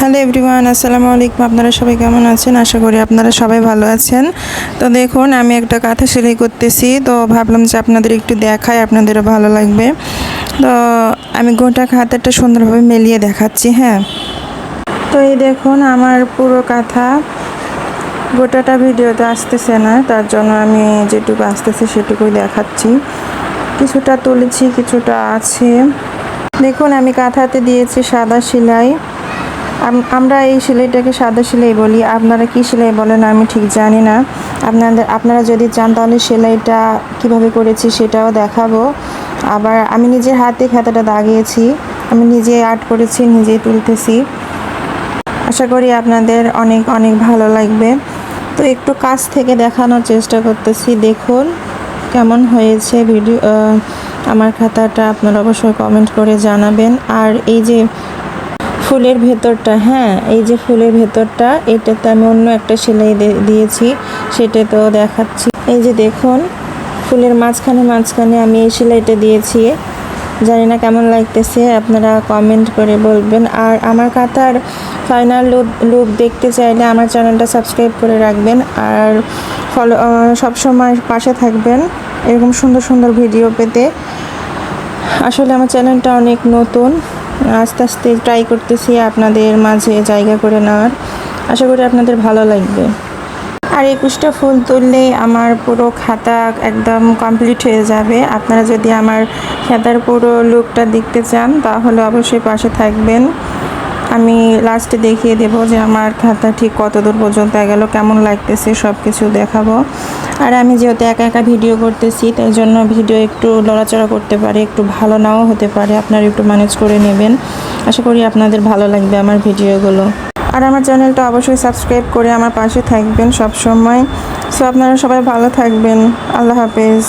Hello everyone, আসসালামু আলাইকুম। আপনারা সবাই কেমন আছেন? আশা করি আপনারা সবাই ভালো আছেন। তো দেখুন, আমি একটা কাঁথা সেলাই করতেছি। তো ভাবলাম যে আপনাদের একটু দেখাই, আপনাদেরও ভালো লাগবে। তো আমি গোটা কাঁথাটা সুন্দরভাবে মেলিয়ে দেখাচ্ছি হ্যাঁ। তো এই দেখুন, আমার পুরো কাঁথা। গোটাটা ভিডিওতে আসতেছে না, তার জন্য আমি যেটুকু আসতেছে সেটুকুই দেখাচ্ছি। কিছুটা তুলেছি, কিছুটা আছে। দেখুন, আমি কাঁথাতে দিয়েছি সাদা সেলাই। আমরা এই সেলাইটাকে সাদা সেলাই বলি। আপনারা কি সেলাই বলেন আমি ঠিক জানি না। আপনাদের আপনারা যদি চান তাহলে সেলাইটা কীভাবে করেছি সেটাও দেখাবো। আবার আমি নিজের হাতে খাতাটা দাগিয়েছি। আমি নিজে আর্ট করেছি নিজেই তুলতেছি। আশা করি আপনাদের অনেক অনেক ভালো লাগবে। তো একটু কাছ থেকে দেখানোর চেষ্টা করতেছি। দেখুন কেমন হয়েছে ভিডিও আমার খাতাটা। আপনারা অবশ্যই কমেন্ট করে জানাবেন। আর এই যে ফুলের ভেতরটা হ্যাঁ এই যে ফুলের ভেতরটা, এটাতে আমি অন্য একটা সেলাই দিয়েছি সেটা তো দেখাচ্ছি। এই যে দেখুন, ফুলের মাঝখানে মাঝখানে আমি এই সেলাইটা দিয়েছি। জানি না কেমন লাগতেছে, আপনারা কমেন্ট করে বলবেন। আর আমার কাতার ফাইনাল লুক লুক দেখতে চাইলে আমার চ্যানেলটা সাবস্ক্রাইব করে রাখবেন। আর ফলো সবসময় পাশে থাকবেন, এরকম সুন্দর সুন্দর ভিডিও পেতে। আসলে আমার চ্যানেলটা অনেক নতুন। আস্তে আস্তে ট্রাই করতেছি আপনাদের মাঝে জায়গা করে নেওয়ার। আশা করি আপনাদের ভালো লাগবে। আর একুশটা ফুল তুললে আমার পুরো খাতা একদম কমপ্লিট হয়ে যাবে। আপনারা যদি আমার খাতার পুরো লুকটা দেখতে চান, তাহলে অবশ্যই পাশে থাকবেন। আমি লাস্টে দেখিয়ে দেব যে আমার খাতা ঠিক কত দূর পর্যন্ত গেল কেমন লাগতেছে সব কিছু দেখাবো। আর আমি যেহেতু একা একা ভিডিও করতেছি, তাই জন্য ভিডিও একটু লড়াচড়া করতে পারে, একটু ভালো নাও হতে পারে। আপনারা একটু ম্যানেজ করে নেবেন। আশা করি আপনাদের ভালো লাগবে আমার ভিডিওগুলো। আর আমার চ্যানেলটা অবশ্যই সাবস্ক্রাইব করে আমার পাশে থাকবেন সব সময় সো আপনারা সবাই ভালো থাকবেন। আল্লাহ হাফেজ।